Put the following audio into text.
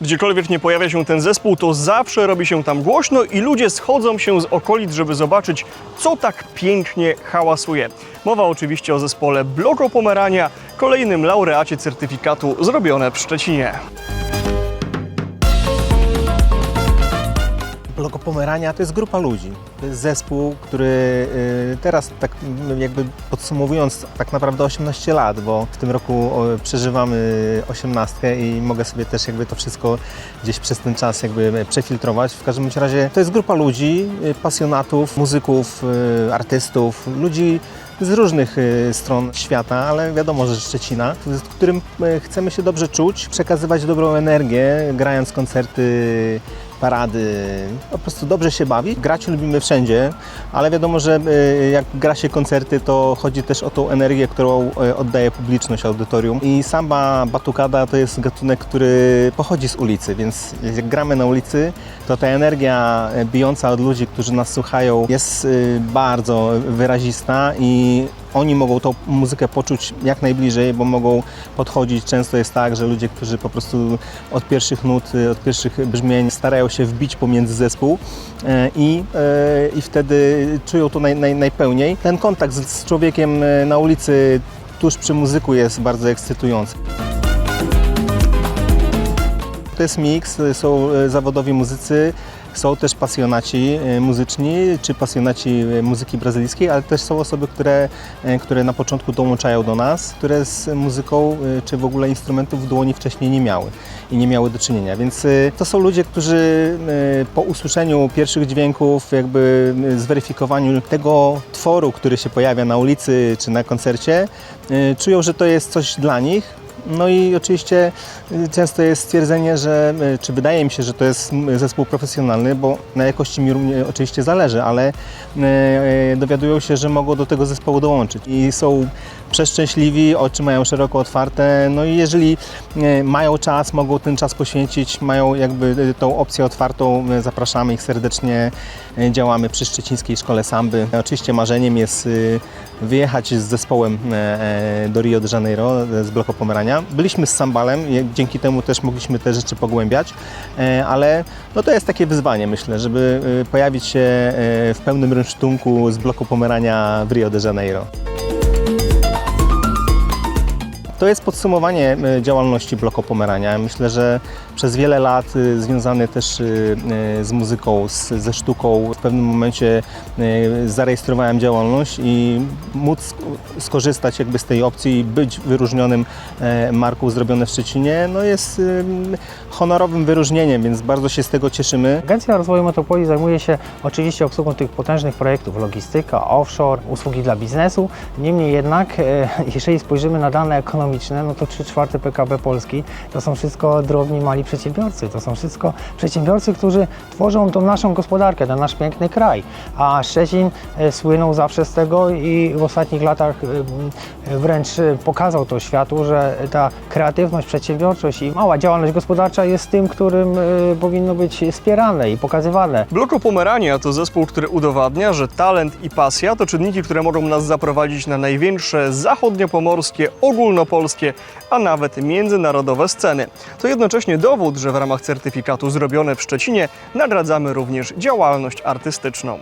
Gdziekolwiek nie pojawia się ten zespół, to zawsze robi się tam głośno i ludzie schodzą się z okolic, żeby zobaczyć, co tak pięknie hałasuje. Mowa oczywiście o zespole Bloko Pomerania, kolejnym laureacie certyfikatu zrobione w Szczecinie. Bloko Pomerania to jest grupa ludzi. To jest zespół, który y, teraz tak jakby podsumowując tak naprawdę 18 lat, bo w tym roku przeżywamy 18 i mogę sobie też jakby to wszystko gdzieś przez ten czas jakby przefiltrować. W każdym razie to jest grupa ludzi, y, pasjonatów, muzyków, y, artystów, ludzi z różnych stron świata, ale wiadomo, że Szczecina, z którym y, chcemy się dobrze czuć, przekazywać dobrą energię, grając koncerty, parady, po prostu dobrze się bawić. Grać lubimy wszędzie, ale wiadomo, że y, jak gra się koncerty, to chodzi też o tą energię, którą y, oddaje publiczność, audytorium. I samba batucada to jest gatunek, który pochodzi z ulicy, więc jak gramy na ulicy, to ta energia y, bijąca od ludzi, którzy nas słuchają, jest bardzo wyrazista i oni mogą tą muzykę poczuć jak najbliżej, bo mogą podchodzić. Często jest tak, że ludzie, którzy po prostu od pierwszych nut, y, od pierwszych brzmień starają się wbić pomiędzy zespół e, i, e, i wtedy czują to naj, naj, najpełniej. Ten kontakt z, z człowiekiem na ulicy tuż przy muzyku jest bardzo ekscytujący. To jest miks, są zawodowi muzycy, są też pasjonaci e, muzyczni, czy pasjonaci e, muzyki brazylijskiej, ale też są osoby, które, e, które na początku dołączają do nas, które z muzyką, czy w ogóle instrumentów w dłoni wcześniej nie miały i nie miały do czynienia. Więc to są ludzie, którzy po usłyszeniu pierwszych dźwięków, jakby zweryfikowaniu tego tworu, który się pojawia na ulicy czy na koncercie, czują, że to jest coś dla nich, no i oczywiście y, często jest stwierdzenie, że, y, czy wydaje mi się, że to jest zespół profesjonalny, bo na jakości mi oczywiście zależy, ale y, dowiadują się, że mogą do tego zespołu dołączyć. I są przeszczęśliwi, oczy mają szeroko otwarte, no i jeżeli y, mają czas, mogą ten czas poświęcić, mają jakby y, tą opcję otwartą, y, zapraszamy ich serdecznie, działamy przy Szczecińskiej Szkole Samby. Oczywiście marzeniem jest wyjechać z zespołem e, e, do Rio de Janeiro e, z bloku Pomerania. Byliśmy z Sambalem, dzięki temu też mogliśmy te rzeczy pogłębiać, e, ale no to jest takie wyzwanie myślę, żeby e, pojawić się e, w pełnym rynsztunku z bloku Pomerania w Rio de Janeiro. To jest podsumowanie e, działalności Bloku Pomerania. Myślę, że przez wiele lat e, związany też e, z muzyką, z, ze sztuką, w pewnym momencie zarejestrowałem działalność i móc skorzystać jakby z tej opcji i być wyróżnionym marką zrobione w Szczecinie, no jest honorowym wyróżnieniem, więc bardzo się z tego cieszymy. Agencja Rozwoju Metropolii zajmuje się oczywiście obsługą tych potężnych projektów, logistyka, offshore, usługi dla biznesu. Niemniej jednak, jeżeli spojrzymy na dane ekonomiczne, no to 3 czwarte PKB Polski to są wszystko drobni, mali przedsiębiorcy. To są wszystko przedsiębiorcy, którzy tworzą tą naszą gospodarkę, ten nasz piękny kraj. A Szczecin e, słynął zawsze z tego i w ostatnich latach e, wręcz e, pokazał to światu, że ta kreatywność, przedsiębiorczość i mała działalność gospodarcza jest tym, którym powinno być wspierane i pokazywane. Bloko Pomerania to zespół, który udowadnia, że talent i pasja to czynniki, które mogą nas zaprowadzić na największe zachodniopomorskie, ogólnopolskie, a nawet międzynarodowe sceny. To jednocześnie dowód, że w ramach certyfikatu zrobione w Szczecinie nagradzamy również działalność artystyczną.